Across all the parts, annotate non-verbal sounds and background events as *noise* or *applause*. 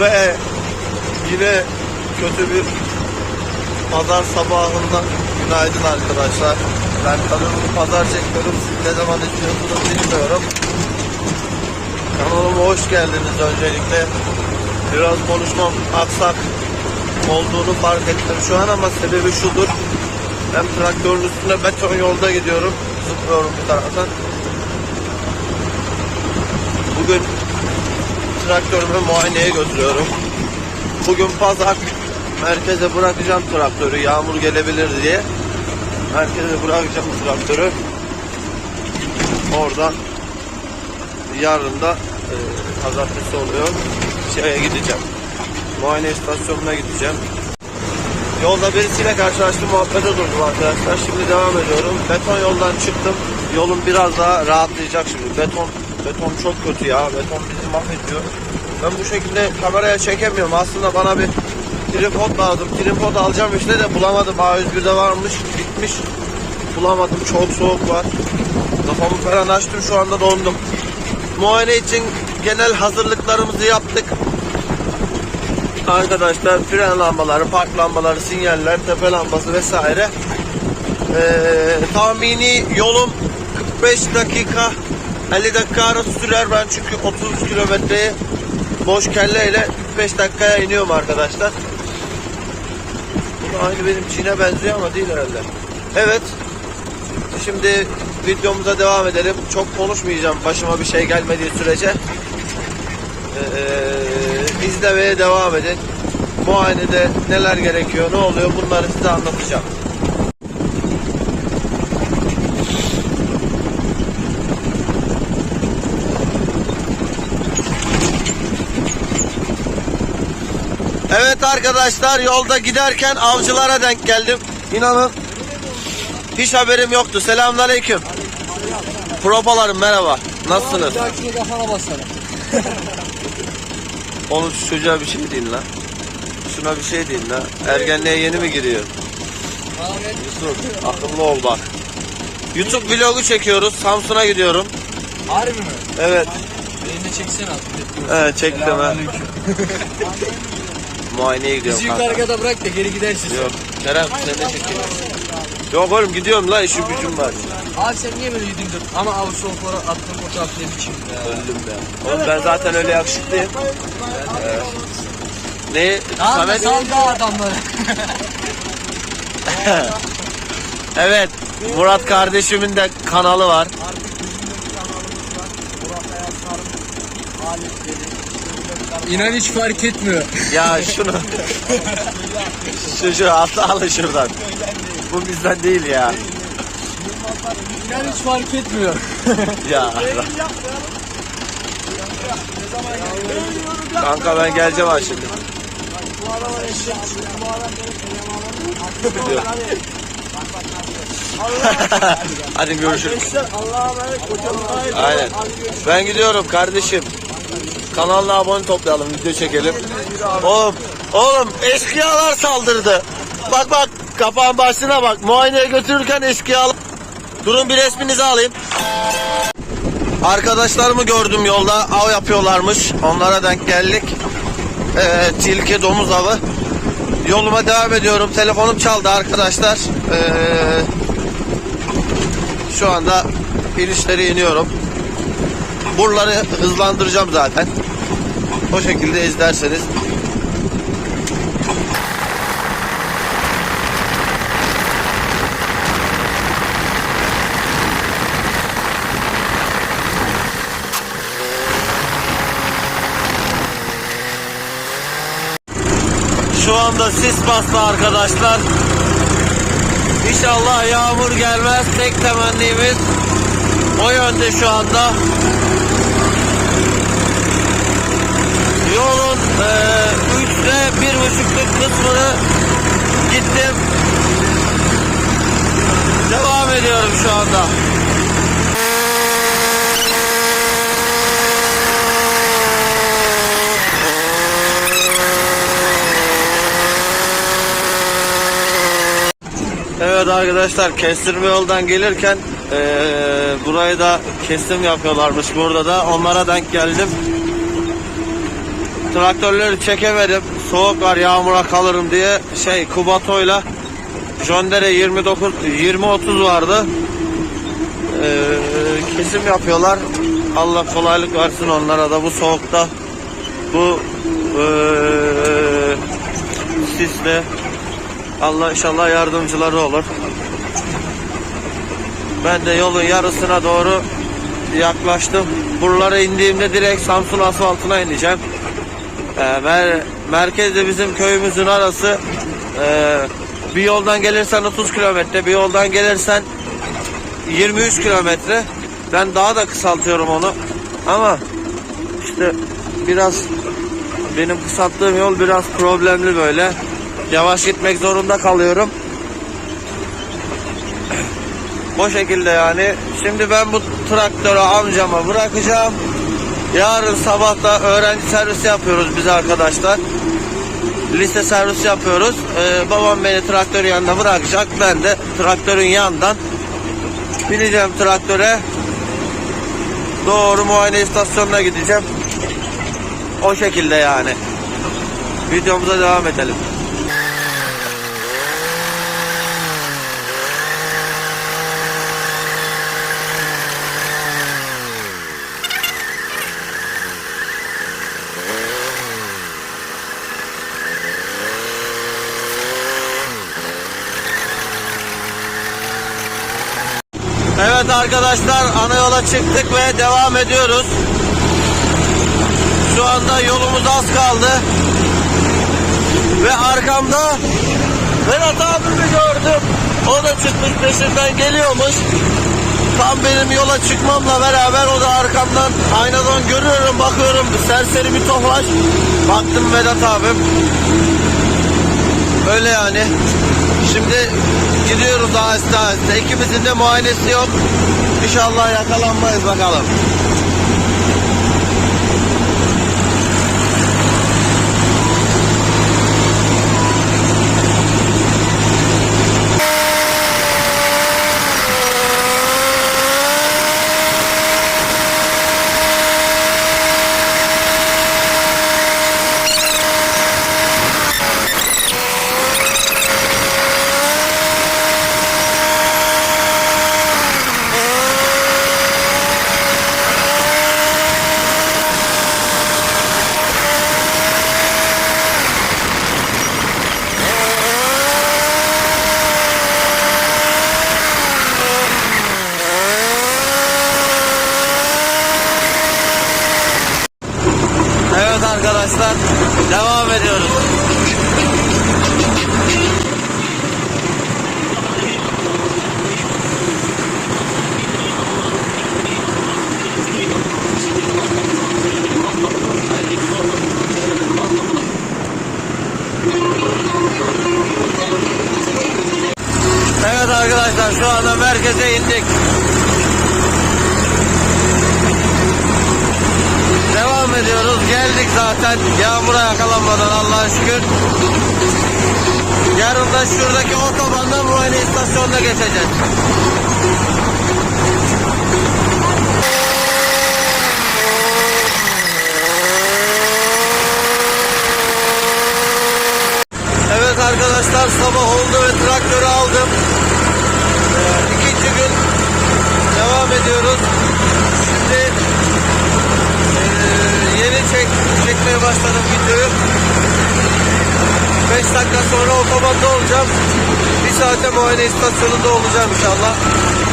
Ve yine kötü bir pazar sabahından günaydın arkadaşlar. Ben kanalımı pazar çekiyorum. Siz ne zaman izliyorsunuz bilmiyorum. Kanalıma hoş geldiniz öncelikle. Biraz konuşmam aksak olduğunu fark ettim şu an ama sebebi şudur. Ben traktörün üstüne beton yolda gidiyorum. Zıplıyorum bir taraftan. Bugün traktörümü muayeneye götürüyorum. Bugün pazar merkeze bırakacağım traktörü yağmur gelebilir diye. Merkeze bırakacağım traktörü. Oradan yarın da e, pazartesi oluyor. Şeye gideceğim. Muayene istasyonuna gideceğim. Yolda birisiyle karşılaştım muhabbete durdum arkadaşlar. Şimdi devam ediyorum. Beton yoldan çıktım. Yolum biraz daha rahatlayacak şimdi. Beton beton çok kötü ya. Beton bizi mahvediyor. Ben bu şekilde kameraya çekemiyorum. Aslında bana bir tripod lazım. Tripod alacağım işte de bulamadım. A101'de varmış. Bitmiş. Bulamadım. Çok soğuk var. Kafamı falan açtım. Şu anda dondum. Muayene için genel hazırlıklarımızı yaptık. Arkadaşlar fren lambaları, park lambaları, sinyaller, tepe lambası vesaire. Ee, tahmini yolum 45 dakika 50 dakika arası sürer ben çünkü 30 kilometreyi boş kelleyle 45 dakikaya iniyorum arkadaşlar. Bu da aynı benim Çin'e benziyor ama değil herhalde. Evet. Şimdi videomuza devam edelim. Çok konuşmayacağım başıma bir şey gelmediği sürece. Ee, izlemeye devam edin. Muayenede neler gerekiyor, ne oluyor bunları size anlatacağım. Evet arkadaşlar yolda giderken avcılara denk geldim. İnanın hiç haberim yoktu. Selamünaleyküm. Propalarım merhaba. Nasılsınız? *laughs* Oğlum şu çocuğa bir şey deyin lan. Şuna bir şey deyin lan. Ergenliğe yeni mi giriyor? Yusuf akıllı ol bak. YouTube vlogu çekiyoruz. Samsun'a gidiyorum. harbi mi? Evet. Beni de çeksene. Evet çektim ha. *laughs* Muayeneye gidiyorum Bizi kanka. yukarı kadar bırak da geri gidersin. Yok. Kerem sen de çekiyorsun. Yok oğlum gidiyorum la işim gücüm var. Abi sen niye böyle yedin dur? Ama abi son fora attığın fotoğraf ne biçim ya. Öldüm be. Oğlum ben zaten öyle yakışıklıyım. Ne? Tamam Samet? sal da adamları. *laughs* Evet. Murat kardeşimin de kanalı var. İnan hiç fark etmiyor. Ya şunu. şu şu atla alın şuradan. Bu bizden değil ya. İnan hiç fark etmiyor. Ya. Kanka ben geleceğim ha şimdi. Hadi görüşürüz. Aynen. Ben gidiyorum kardeşim. Kanalına abone toplayalım, video çekelim. Oğlum, oğlum eşkıyalar saldırdı. Bak bak, kapağın başına bak. Muayeneye götürürken eşkıyalar. Durun bir resminizi alayım. Arkadaşlarımı gördüm yolda. Av yapıyorlarmış. Onlara denk geldik. Ee, tilki domuz avı. Yoluma devam ediyorum. Telefonum çaldı arkadaşlar. Ee, şu anda inişleri iniyorum. Buraları hızlandıracağım zaten. O şekilde izlerseniz. Şu anda sis bastı arkadaşlar. İnşallah yağmur gelmez. Tek temennimiz o yönde şu anda. Yolun üçte bir buçukluk kısmını gittim. Devam ediyorum şu anda. Evet arkadaşlar kestirme yoldan gelirken eee burayı da kesim yapıyorlarmış burada da onlara denk geldim. Traktörleri çekemedim. Soğuk var yağmura kalırım diye şey Kubato'yla Jondere 29 20 30 vardı. Ee, kesim yapıyorlar. Allah kolaylık versin onlara da bu soğukta. Bu ee, sisle Allah inşallah yardımcıları olur. Ben de yolun yarısına doğru yaklaştım. Buralara indiğimde direkt Samsun asfaltına ineceğim. Ee, mer- merkezde bizim köyümüzün arası ee, bir yoldan gelirsen 30 kilometre, bir yoldan gelirsen 23 kilometre. Ben daha da kısaltıyorum onu. Ama işte biraz benim kısalttığım yol biraz problemli böyle. Yavaş gitmek zorunda kalıyorum. O şekilde yani. Şimdi ben bu traktörü amcama bırakacağım. Yarın sabah da öğrenci servisi yapıyoruz biz arkadaşlar. Lise servisi yapıyoruz. Ee, babam beni traktörün yanına bırakacak. Ben de traktörün yanından bineceğim traktöre. Doğru muayene istasyonuna gideceğim. O şekilde yani. Videomuza devam edelim. Evet arkadaşlar ana yola çıktık ve devam ediyoruz. Şu anda yolumuz az kaldı. Ve arkamda Berat abimi gördüm. O da çıkmış peşinden geliyormuş. Tam benim yola çıkmamla beraber o da arkamdan aynadan görüyorum bakıyorum serseri bir tofaş. Baktım Vedat abim. Öyle yani. Şimdi gidiyoruz aheste aheste. İkimizin de muayenesi yok. İnşallah yakalanmayız bakalım. Evet arkadaşlar devam ediyoruz. Evet arkadaşlar şu anda merkeze indik. Devam ediyoruz. Geldik zaten yağmura yakalanmadan Allah'a şükür. Yarın da şuradaki otobandan muayene istasyonuna geçeceğiz. Evet arkadaşlar sabah oldu ve traktörü aldım. Ee, ikinci gün devam ediyoruz. Şimdi ee, yeni çek, çekmeye başladım videoyu. 5 dakika sonra otobanda olacağım. Bir saate muayene istasyonunda olacağım inşallah.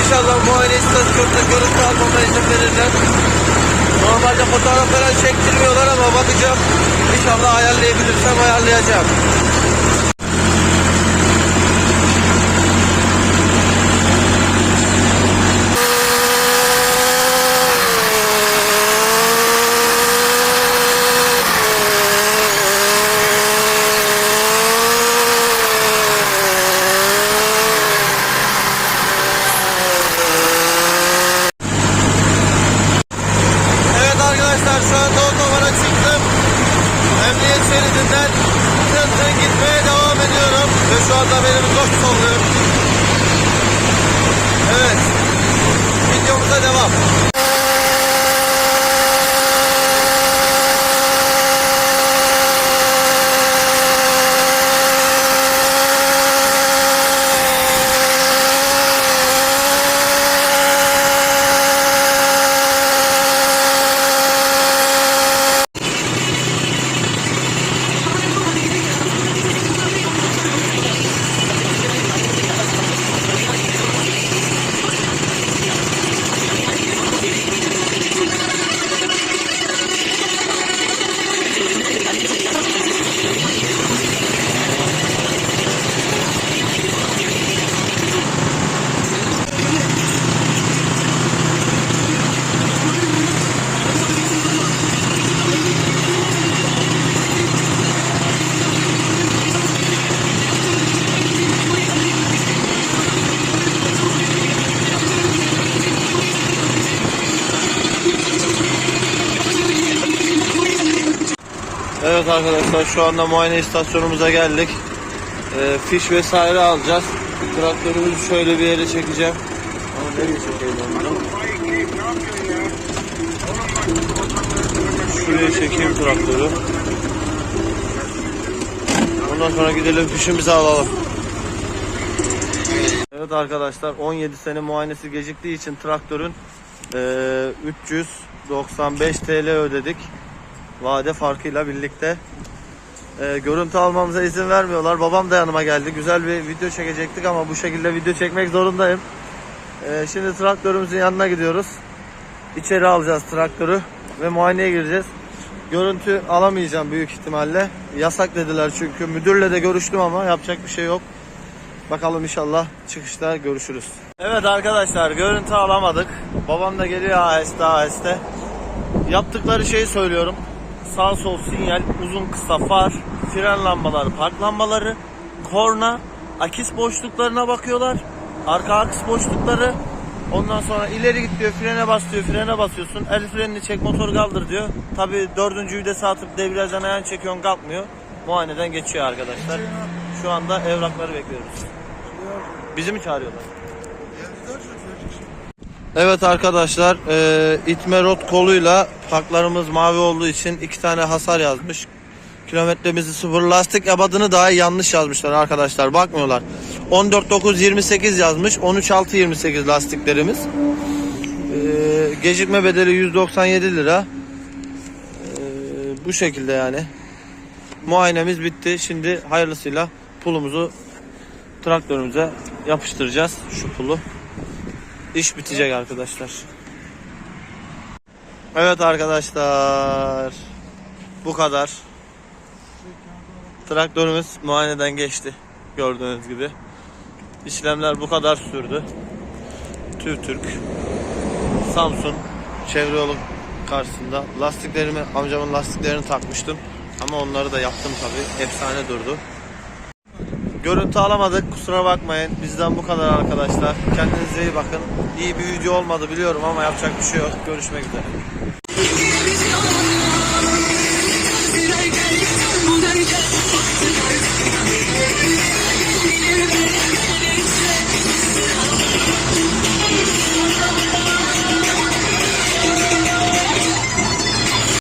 İnşallah muayene istasyonunda görüntü almama izin verirler. Normalde fotoğraf falan çektirmiyorlar ama bakacağım. İnşallah ayarlayabilirsem ayarlayacağım. Evet arkadaşlar şu anda muayene istasyonumuza geldik. Ee, fiş vesaire alacağız. Traktörümüzü şöyle bir yere çekeceğim. Ama nereye çekeyim? Şuraya çekeyim traktörü. Ondan sonra gidelim fişimizi alalım. Evet arkadaşlar 17 sene muayenesi geciktiği için traktörün eee, 395 TL ödedik. Vade farkıyla birlikte. Eee, görüntü almamıza izin vermiyorlar. Babam da yanıma geldi. Güzel bir video çekecektik ama bu şekilde video çekmek zorundayım. Eee, şimdi traktörümüzün yanına gidiyoruz. İçeri alacağız traktörü ve muayeneye gireceğiz. Görüntü alamayacağım büyük ihtimalle. Yasak dediler çünkü. Müdürle de görüştüm ama yapacak bir şey yok. Bakalım inşallah çıkışta görüşürüz. Evet arkadaşlar görüntü alamadık. Babam da geliyor aheste aheste. Yaptıkları şeyi söylüyorum. Sağ sol sinyal, uzun kısa far, fren lambaları, park lambaları, korna, akis boşluklarına bakıyorlar. Arka akis boşlukları. Ondan sonra ileri git diyor, frene bas diyor, frene basıyorsun. El frenini çek, motor kaldır diyor. Tabi dördüncü vitese atıp debriyajdan ayağını çekiyorsun kalkmıyor. Muayeneden geçiyor arkadaşlar. Şu anda evrakları bekliyoruz. Bizi mi çağırıyorlar? Evet arkadaşlar e, itme rot koluyla parklarımız mavi olduğu için iki tane hasar yazmış. Kilometremizi sıfır lastik abadını daha yanlış yazmışlar arkadaşlar bakmıyorlar. 14.928 yazmış 13.628 lastiklerimiz. E, gecikme bedeli 197 lira. E, bu şekilde yani. Muayenemiz bitti. Şimdi hayırlısıyla pulumuzu traktörümüze yapıştıracağız şu pulu. İş bitecek arkadaşlar. Evet arkadaşlar. Bu kadar. Traktörümüz muayeneden geçti. Gördüğünüz gibi. İşlemler bu kadar sürdü. TÜV Türk. Samsun. Çevre yolu karşısında. Lastiklerimi, amcamın lastiklerini takmıştım. Ama onları da yaptım tabi. Efsane durdu. Görüntü alamadık kusura bakmayın. Bizden bu kadar arkadaşlar. Kendinize iyi bakın. İyi bir video olmadı biliyorum ama yapacak bir şey yok. Görüşmek üzere.